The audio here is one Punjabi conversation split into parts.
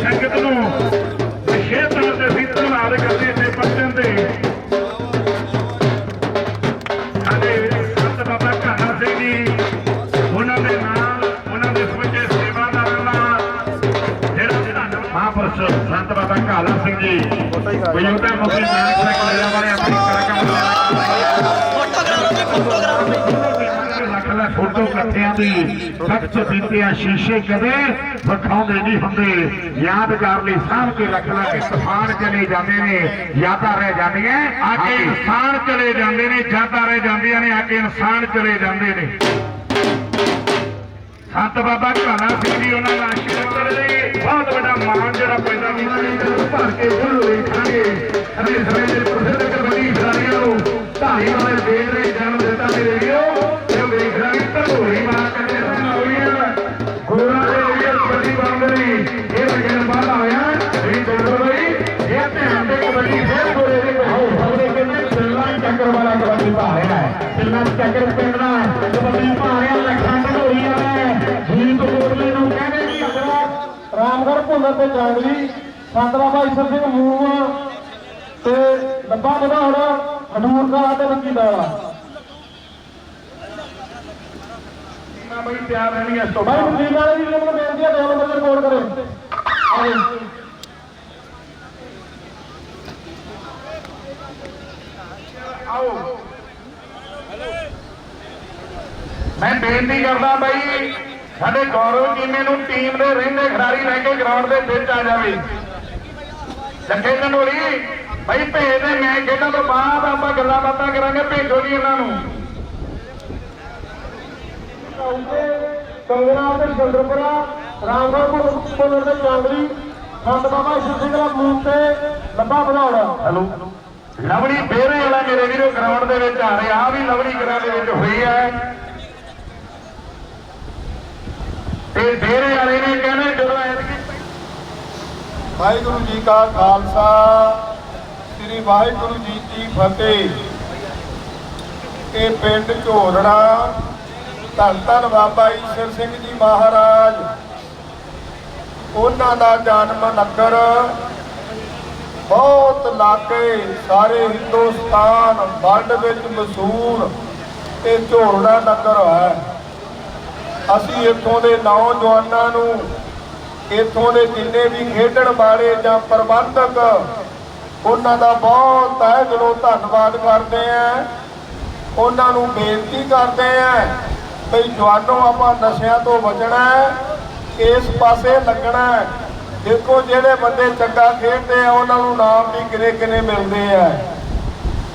ਸੰਗਤ ਨੂੰ ਵਿਸ਼ੇਸ਼ ਤੌਰ ਤੇ ਅਸੀਂ ਧੰਨਵਾਦ ਕਰਦੇ ਇੱਥੇ ਪਹੁੰਚਣ ਦੇ। ਸਾਡੇ ਸੰਤ ਬਾਬਾ ਕਾਨਾ ਸਿੰਘ ਜੀ, ਉਹਨਾਂ ਦੇ ਨਾਲ, ਉਹਨਾਂ ਦੇ ਸਮੁੱਚੇ ਸੇਵਾਦਾਰਾਂ ਨਾਲ ਜਿਹੜਾ ਧੰਨ ਮਹਾਂਪੁਰਸ਼ ਸੰਤ ਬਾਬਾ ਕਾਲਾ ਸਿੰਘ ਜੀ ਬਯੋਦਾ ਮੁਖੀ ਨਾਨਕ ਸਿੰਘ ਵਾਲੇ ਆਪਣੀ ਕਰਕਮ ਫੋਟੋ ਇਕੱਠਿਆਂ ਦੀ ਸਖਤ ਬੀਤਿਆ ਸ਼ੀਸ਼ੇ ਕਦੇ ਵਿਖਾਉਂਦੇ ਨਹੀਂ ਹੁੰਦੇ। ਯਾਦਗਾਰ ਲਈ ਸਾਂਭ ਕੇ ਰੱਖ ਲੈ ਇਨਸਾਨ ਚਲੇ ਜਾਂਦੇ ਨੇ ਯਾਦਾਂ ਰਹਿ ਜਾਂਦੀਆਂ ਆ ਕੇ ਇਨਸਾਨ ਚਲੇ ਜਾਂਦੇ ਨੇ ਯਾਦਾਂ ਰਹਿ ਜਾਂਦੀਆਂ ਨੇ ਆ ਕੇ ਇਨਸਾਨ ਚਲੇ ਜਾਂਦੇ ਨੇ। ਸੰਤ ਬਾਬਾ ਘਾਣਾ ਸਿੰਘ ਜੀ ਉਹਨਾਂ ਦਾ ਆਸ਼ੀਰਵਾਦ ਕਰਦੇ ਬਹੁਤ ਵੱਡਾ ਮਾਣ ਜਿਹੜਾ ਪੈਦਾ ਹੁੰਦਾ ਨੇ ਜਦੋਂ ਭਰ ਕੇ ਫੁੱਲ ਵੇਖਾਂਗੇ। ਅਤੇ ਸਮੇਂ ਦੇ ਪ੍ਰਸਿੱਧ ਕਬੱਡੀ ਖਿਡਾਰੀਆਂ ਨੂੰ ਢਾਈ ਵਾਲੇ ਦੇਰ ਦੇ ਜਨਮ ਦਿੱਤਾ ਮੇਰੇ ਰਾਂਗੇ ਧਰੋਈ ਮਾਰ ਕਰਦੇ ਸਨ ਹੋਈਆਂ ਗੁਰੂਆਂ ਦੇ ਵੀਰ ਕਬੱਡੀ ਬਾਂਦਰੀ ਇਹ ਵਜਨ ਬਾਹਰ ਹੋਇਆ ਵੀ ਦੋਸਤੋ ਬਈ, ਇਹ ਧਿਆਨ ਦੇ ਕਬੱਡੀ ਫੇਰ ਗੋਰੇ ਦੇ ਕਹੋ ਸਾਡੇ ਕਹਿੰਦੇ ਚੱਲਾਂ ਚੱਕਰ ਵਾਲਾ ਕਬੱਡੀ ਪਾ ਰਿਹਾ ਹੈ ਚੱਲਾਂ ਚੱਕਰ ਪਿੰਡ ਦਾ ਕਬੱਡੀ ਪਾ ਰਿਹਾ ਲੱਖਾਂ ਢੋਲੀਆਂ ਨੇ ਜੀਤ ਕੋਟਲੇ ਨੂੰ ਕਹਿੰਦੇ ਜੀ ਅਗਲਾ ਰਾਮਗੜ੍ਹ ਭੁੱਲਰ ਤੇ ਜੰਗਲੀ ਸੰਤ ਬਾਬਾ ਈਸ਼ਰ ਸਿੰਘ ਮੂਵਾ ਤੇ ਲੱਭਾ ਵਧਾਉਣ ਹਡੂਰ ਕਲਾ ਤੇ ਲੱਗੀ ਦਾਲਾ ਟੀਮਾਂ ਬਈ ਤਿਆਰ ਰਹਿਣੀਆਂ ਇਸ ਤੋਂ ਬਾਈ ਬਾਅਦ। ਮਜੀਦ ਵਾਲੇ ਜੀ ਨੂੰ ਬੇਨਤੀ ਹੈ ਦੋ ਨੰਬਰ ਰਿਪੋਰਟ ਕਰੇ। ਆਓ। ਆਓ ਮੈਂ ਬੇਨਤੀ ਕਰਦਾ ਬਾਈ ਸਾਡੇ ਗੌਰਵ ਟੀਮੇ ਨੂੰ ਟੀਮ ਦੇ ਰਹਿੰਦੇ ਖਿਡਾਰੀ ਲੈ ਕੇ ਗਰਾਊਂਡ ਦੇ ਵਿੱਚ ਆ ਜਾਵੇ। ਲੱਗੇ ਨੋਲੀ ਬਾਈ ਭੇਜ ਦੇ ਮੈਂ ਖੇਡਾਂ ਤੋਂ ਬਾਅਦ ਆਪਾਂ ਗੱਲਾਂ ਬਾਤਾਂ ਕਰਾਂਗੇ ਭੇਜੋ ਜੀ ਇਹਨਾਂ ਨੂੰ। ਕੰਗਣਾ ਤੇ ਸੁੰਦਰਪੁਰਾ ਰਾਮਗੜ੍ਹ ਭੁੱਲਰ ਤੇ ਜੰਗਲੀ ਸੰਤ ਬਾਬਾ ਈਸ਼ਰ ਸਿੰਘ ਦਾ ਮੂੰਹ ਤੇ ਲੱਭਾ ਵਧਾਉਣ ਹੈਲੋ। ਲਵਲੀ ਬੇਰੇ ਵਾਲਾ ਮੇਰੇ ਵੀਰੋ ਗਰਾਊਂਡ ਦੇ ਵਿੱਚ ਆ ਰਿਹਾ। ਆ ਵੀ ਲਵਲੀ ਗਰਾਊਂਡ ਦੇ ਵਿੱਚ ਹੋਈ ਹੈ। ਤੇ ਬੇਰੇ ਵਾਲੇ ਨੇ ਕਹਿੰਦੇ ਜਦੋਂ ਐਤਕੀ ਵਾਹਿਗੁਰੂ ਜੀ ਕਾ ਖਾਲਸਾ ਸ੍ਰੀ ਵਾਹਿਗੁਰੂ ਜੀ ਕੀ ਫਤਿਹ। ਇਹ ਪਿੰਡ ਝੋਰੜਾ ਧੰਨ ਧੰਨ ਬਾਬਾ ਈਸ਼ਰ ਸਿੰਘ ਜੀ ਮਹਾਰਾਜ। ਉਹਨਾਂ ਦਾ ਜਨਮ ਨਗਰ ਬਹੁਤ ਇਲਾਕੇ ਸਾਰੇ ਹਿੰਦੁਸਤਾਨ ਵਰਲਡ ਵਿੱਚ ਮਸ਼ਹੂਰ ਤੇ ਝੋਰੜਾ ਨਗਰ ਹੈ। ਅਸੀਂ ਇੱਥੋਂ ਦੇ ਨੌਜਵਾਨਾਂ ਨੂੰ, ਇੱਥੋਂ ਦੇ ਜਿੰਨੇ ਵੀ ਖੇਡਣ ਵਾਲੇ ਜਾਂ ਪ੍ਰਬੰਧਕ, ਉਹਨਾਂ ਦਾ ਬਹੁਤ ਤਹਿ ਦਿਲੋਂ ਧੰਨਵਾਦ ਕਰਦੇ ਆਂ ਉਹਨਾਂ ਨੂੰ ਬੇਨਤੀ ਕਰਦੇ ਆਂ ਵੀ ਜਵਾਨੋ ਆਪਾਂ ਨਸ਼ਿਆਂ ਤੋਂ ਬਚਣਾ ਇਸ ਪਾਸੇ ਲੱਗਣਾ ਦੇਖੋ ਜਿਹੜੇ ਬੰਦੇ ਚੰਗਾ ਖੇਡਦੇ ਆ, ਉਹਨਾਂ ਨੂੰ ਨਾਮ ਵੀ ਕਿਨੇ ਕਿਨੇ ਮਿਲਦੇ ਆ।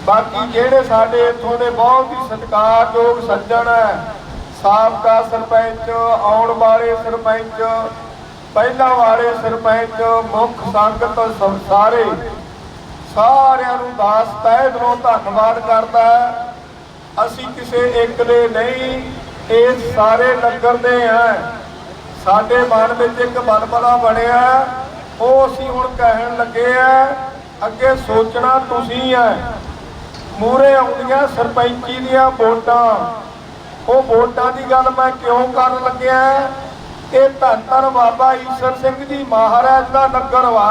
ਬਾਕੀ ਜਿਹੜੇ ਸਾਡੇ ਇੱਥੋਂ ਦੇ ਬਹੁਤ ਹੀ ਸਤਿਕਾਰਯੋਗ ਸੱਜਣ ਸਾਬਕਾ ਸਰਪੰਚ, ਆਉਣ ਵਾਲੇ ਸਰਪੰਚ, ਪਹਿਲਾਂ ਵਾਲੇ ਸਰਪੰਚ, ਮੁੱਖ ਸੰਗਤ ਸਭ ਸਾਰਿਆਂ ਨੂੰ ਦਾਸ ਤਹਿ ਦਿਲੋਂ ਧੰਨਵਾਦ ਕਰਦਾ ਅਸੀਂ ਕਿਸੇ ਇੱਕ ਦੇ ਨਹੀਂ ਇਹ ਸਾਰੇ ਨਗਰ ਦੇ ਆ ਸਾਡੇ ਮਨ ਵਿੱਚ ਇੱਕ ਬਲਬਲਾ ਬਣਿਆ ਉਹ ਅਸੀਂ ਹੁਣ ਕਹਿਣ ਲੱਗੇ ਆ ਅੱਗੇ ਸੋਚਣਾ ਤੁਸੀਂ ਹੈ। ਮੂਰੇ ਆਉਂਦੀਆਂ ਸਰਪੰਚੀ ਦੀਆਂ ਵੋਟਾਂ। ਉਹ ਵੋਟਾਂ ਦੀ ਗੱਲ ਮੈਂ ਕਿਉਂ ਕਰਨ ਲੱਗਿਆ ਇਹ ਧੰਨ ਧੰਨ ਬਾਬਾ ਈਸ਼ਰ ਸਿੰਘ ਜੀ ਮਹਾਰਾਜ ਦਾ ਨਗਰ ਵਾ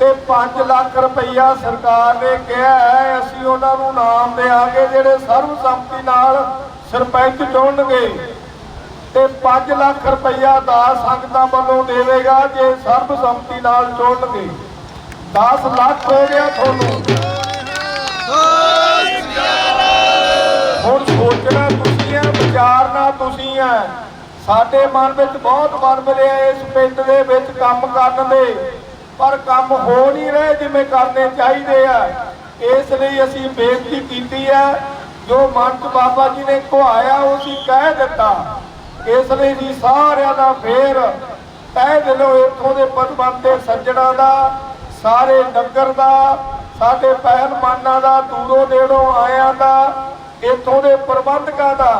ਤੇ 5 ਲੱਖ ਰੁਪਈਆ ਸਰਕਾਰ ਨੇ ਕਿਹਾ ਹੈ, ਅਸੀਂ ਉਹਨਾਂ ਨੂੰ ਨਾਮ ਦੇਾਂਗੇ ਜਿਹੜੇ ਸਰਬਸੰਮਤੀ ਨਾਲ ਸਰਪੰਚ ਚੁਣਨਗੇ ਤੇ 5 ਲੱਖ ਰੁਪਈਆ ਦਾ ਸੰਗਤਾਂ ਵੱਲੋਂ ਦੇਵੇਗਾ ਜੇ ਸਰਬਸੰਮਤੀ ਨਾਲ ਚੁਣਨਗੇ। 10 ਲੱਖ ਹੋ ਗਿਆ ਤੁਹਾਨੂੰ। ਹੁਣ ਸੋਚਣਾ ਤੁਸੀਂ ਹੈ, ਵਿਚਾਰਨਾ ਤੁਸੀਂ ਹੈ। ਸਾਡੇ ਮਨ ਵਿੱਚ ਬਹੁਤ ਮਨ ਮਿਲਿਆ ਇਸ ਪਿੰਡ ਦੇ ਵਿੱਚ ਕੰਮ ਕਰਨ ਦੇ। ਪਰ ਕੰਮ ਹੋ ਨਹੀਂ ਰਹੇ ਜਿਵੇਂ ਕਰਨੇ ਚਾਹੀਦੇ ਆ। ਇਸ ਲਈ ਅਸੀਂ ਬੇਨਤੀ ਕੀਤੀ ਹੈ ਜੋ ਮਨ ਚ ਬਾਬਾ ਜੀ ਨੇ ਕੁਹਾਇਆ ਉਹ ਅਸੀਂ ਕਹਿ ਦਿੱਤਾ ਇਸ ਲਈ ਜੀ ਸਾਰਿਆਂ ਦਾ ਫੇਰ ਤਹਿ ਦਿਲੋਂ ਇੱਥੋਂ ਦੇ ਪਤਵੰਤੇ ਸੱਜਣਾ ਦਾ, ਸਾਰੇ ਨਗਰ ਦਾ, ਸਾਡੇ ਪਹਿਲਵਾਨਾਂ ਦਾ, ਦੂਰੋਂ ਨੇੜੋਂ ਆਇਆਂ ਦਾ, ਇੱਥੋਂ ਦੇ ਪ੍ਰਬੰਧਕਾਂ ਦਾ,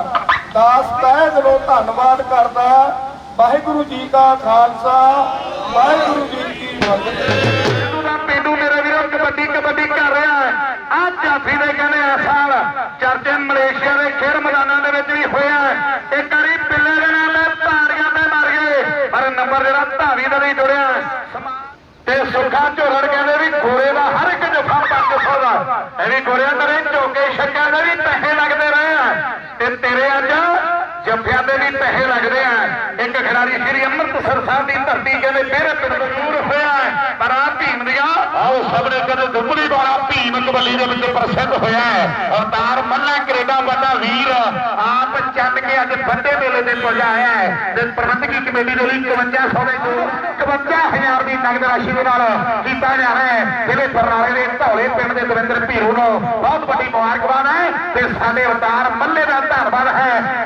ਦਾਸ ਤਹਿ ਦਿਲੋਂ ਧੰਨਵਾਦ ਕਰਦਾ। ਵਾਹਿਗੁਰੂ ਜੀ ਕਾ ਖਾਲਸਾ, ਵਾਹਿਗੁਰੂ ਜੀ ਕੀ ਫਤਿਹ। ਪਿੰਡੂ ਦਾ ਵੀਰੋ ਕਬੱਡੀ ਕਬੱਡੀ ਕਰ ਰਿਹਾ ਹੈ। ਆ ਜਾਫੀ ਦੇ ਕਹਿੰਦੇ ਇਸ ਸਾਲ ਚਰਚੇ ਮਲੇਸ਼ੀਆ ਦੇ ਖੇਡ ਮੈਦਾਨਾਂ ਦੇ ਵਿੱਚ ਵੀ ਹੋਇਆ ਹੈ। ਇੱਕ ਵਾਰੀ ਪਿੱਲੇ ਦੇ ਨਾਲ ਧਾਰੀਆਂ ਤੇ ਮਰ ਗਏ, ਪਰ ਨੰਬਰ ਜਿਹੜਾ ਧਾਵੀ ਦਾ ਨਹੀਂ ਜੁੜਿਆ। ਤੇ ਸੁੱਖਾ ਝੋਲਣ ਕਹਿੰਦੇ ਵੀ ਗੋਰੇ ਦਾ ਹਰ ਇੱਕ ਜਫਾ 500 ਦਾ। ਇਹ ਵੀ ਗੋਰਿਆਂ ਤੇਰੇ ਝੋਕੇ ਛੱਕਿਆਂ ਦੇ ਵੀ ਪੈਸੇ ਲੱਗਦੇ ਰਹੇ ਆ। ਤੇ ਤੇਰੇ ਅੱਜ ਜੱਫਿਆਂ ਦੇ ਵੀ ਪੈਸੇ ਲੱਗਦੇ ਆ। ਇੱਕ ਖਿਡਾਰੀ ਸ੍ਰੀ ਅੰਮ੍ਰਿਤਸਰ ਸਾਹਿਬ ਦੀ ਧਰਤੀ ਕਹਿੰਦੇ ਮੇਰੇ ਪਿੰਡ ਤੋਂ ਦੂਰ ਹੋਇਆ ਹੈ। ਪਰ ਆ ਭੀਮ ਦੀਆਂ ਆਓ ਸਭ ਨੇ ਦੁੱਬਲੀ ਵਾਲਾ ਭੀਮ ਕਬੱਲੀ ਦੇ ਵਿੱਚ ਪ੍ਰਸਿੱਧ ਹੋਇਆ ਅਵਤਾਰ ਮੱਲਾ ਕੈਨੇਡਾ ਵੱਡਾ ਵੀਰ ਆਪ ਚੱਲ ਕੇ ਅੱਜ ਵੱਡੇ ਮੇਲੇ ਤੇ ਪਹੁੰਚਾਇਆ ਤੇ ਪ੍ਰਬੰਧਕੀ ਕਮੇਟੀ ਦੇ ਲਈ 5500 ਦੇ ਕੋਲ 51000 ਦੀ ਨਗਦ ਰਾਸ਼ੀ ਦੇ ਨਾਲ ਕੀਤਾ ਜਾ ਰਿਹਾ ਹੈ। ਜਿਹੜੇ ਬਰਨਾਲੇ ਦੇ ਧੌਲੇ ਪਿੰਡ ਦੇ ਦਵਿੰਦਰ ਭੀਰੂ ਨੂੰ ਬਹੁਤ ਵੱਡੀ ਮੁਬਾਰਕਬਾਦ ਹੈ। ਤੇ ਸਾਡੇ ਅਵਤਾਰ ਮੱਲੇ ਦਾ ਧੰਨਵਾਦ ਹੈ।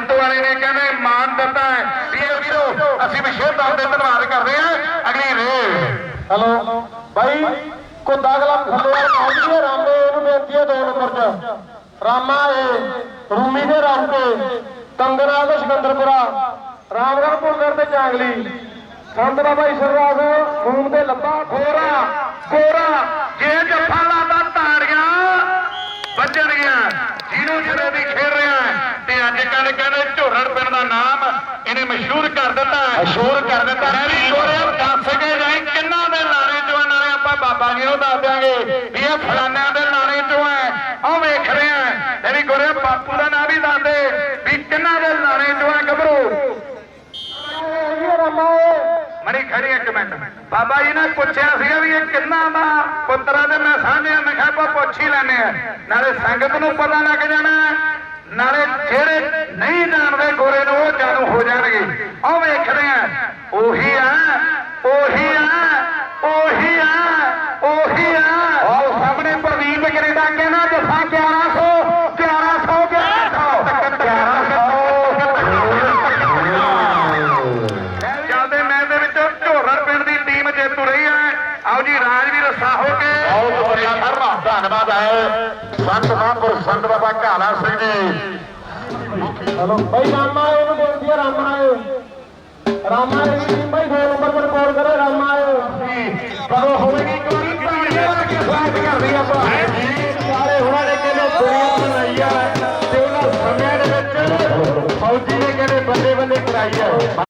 ਲੰਤ ਵਾਲੇ ਨੇ ਕਹਿੰਦੇ ਮਾਨ ਦਿੱਤਾ ਹੈ। ਵੀਰੋ ਵੀਰੋ ਅਸੀਂ ਵਿਸ਼ੇਸ਼ ਤੌਰ ਤੇ ਧੰਨਵਾਦ ਕਰਦੇ ਹਾਂ। ਅਗਲੀ ਰੇਡ ਹੈਲੋ ਬਾਈ ਕੁੰਦਾ ਗਲਮ ਥੱਲੇ ਵਾਲ ਪਹੁੰਚ ਰਾਮੇ ਇਹਨੂੰ ਬੇਨਤੀ ਹੈ ਦੋ ਨੰਬਰ 'ਚ। ਰਾਮਾ ਏ ਰੂਮੀ ਦੇ ਰਾਮਕੇ ਕੰਗਣਾ ਦੇ ਸਿਕੰਦਰਪੁਰਾ। ਰਾਮਗੜ੍ਹ ਪੁੰਦਰ ਤੇ ਚਾਂਗਲੀ। ਸੰਤ ਬਾਬਾ ਈਸ਼ਵਰਦਾਸ ਖੂਨ ਦੇ ਲੱਭਾ ਕੋਰਾ ਕੋਰਾ ਜੇ ਜੱਫਾ ਲਾਦਾ ਤਾੜੀਆਂ ਵੱਜਣਗੀਆਂ। ਜਿਹਨੂੰ ਜਿਹੜੇ ਵੀ ਖੇਡ ਰਿਹਾ ਹੈ ਤੇ ਅੱਜ ਕੱਲ ਕਹਿੰਦੇ ਝੋਰਣ ਪਿੰਡ ਦਾ ਨਾਮ ਇਹਨੇ ਮਸ਼ਹੂਰ ਕਰ ਦਿੱਤਾ ਮਸ਼ਹੂਰ ਕਰ ਦਿੱਤਾ। ਮੈਂ ਵੀ ਕੋਰੇ ਦੱਸ ਕੇ ਜਾਈ ਕਿੰਨਾ ਦੇ ਲਾਣੇ ਚੋਂ ਨਾਲੇ ਆਪਾਂ ਬਾਬਾ ਜੀ ਨੂੰ ਦੱਸ ਦਿਆਂਗੇ ਵੀ ਇਹ ਫਲਾਨਿਆਂ ਦੇ ਲਾਣੇ ਚੋਂ ਹੈ। ਆਹ ਵੇਖ ਰਹੇ ਆ ਵੀ ਕੋਰੇ ਬਾਪੂ ਦਾ ਨਾਮ ਵੀ ਦੱਸ ਦੇ ਵੀ ਕਿੰਨਾ ਦੇ ਲਾਣੇ ਚੋਂ ਹੈ ਗੱਭਰੂ। ਮਣੀ ਖੜੀ ਇੱਕ ਮਿੰਟ। ਬਾਬਾ ਜੀ ਨੇ ਪੁੱਛਿਆ ਸੀਗਾ ਵੀ ਇਹ ਕਿੰਨਾ ਦਾ ਪੁੱਤਰਾ ਤੇ ਮੈਂ ਸਾਂਝਿਆ ਮੈਂ ਕਿਹਾ ਪੁੱਛ ਹੀ ਲੈਨੇ ਆ ਨਾਲੇ ਸੰਗਤ ਨੂੰ ਪਤਾ ਲੱਗ ਜਾਣਾ ਨਾਲੇ ਜਿਹੜੇ ਨਹੀਂ ਜਾਣਦੇ ਗੋਰੇ ਨੂੰ, ਉਹ ਜਾਣੂ ਹੋ ਜਾਣਗੇ। ਆਹ ਵੇਖਦੇ ਆ। ਉਹੀ ਆ ਉਹੀ ਆ ਉਹੀ ਆ ਉਹੀ ਆ। ਆਹ ਸਾਹਮਣੇ ਪ੍ਰਦੀਪ ਕੈਨੇਡਾ ਕਹਿੰਦਾ ਜਫਾ 1100 1100 1100 ਚੱਲਦੇ ਮੈਚ ਦੇ ਵਿੱਚ ਝੋਰੜ ਪਿੰਡ ਦੀ ਟੀਮ ਜੇਤੂ ਰਹੀ ਹੈ। ਆਓ ਜੀ, ਰਾਜਵੀਰ ਸਾਹੋ ਕੇ। ਬਹੁਤ ਬੜਿਆ ਸਰਵਾ ਧੰਨਵਾਦ ਹੈ। ਬਾਬਾ ਕਾਲਾ ਸਿੰਘ ਜੀ। ਹੈਲੋ ਬਾਈ ਰਾਮਾ ਏ ਨੂੰ ਬੇਨਤੀ ਹੈ ਰਾਮਾ ਏ ਰਾਮਾ ਏ ਦੀ ਟੀਮ ਬਾਈ ਨੰਬਰ ਪਰ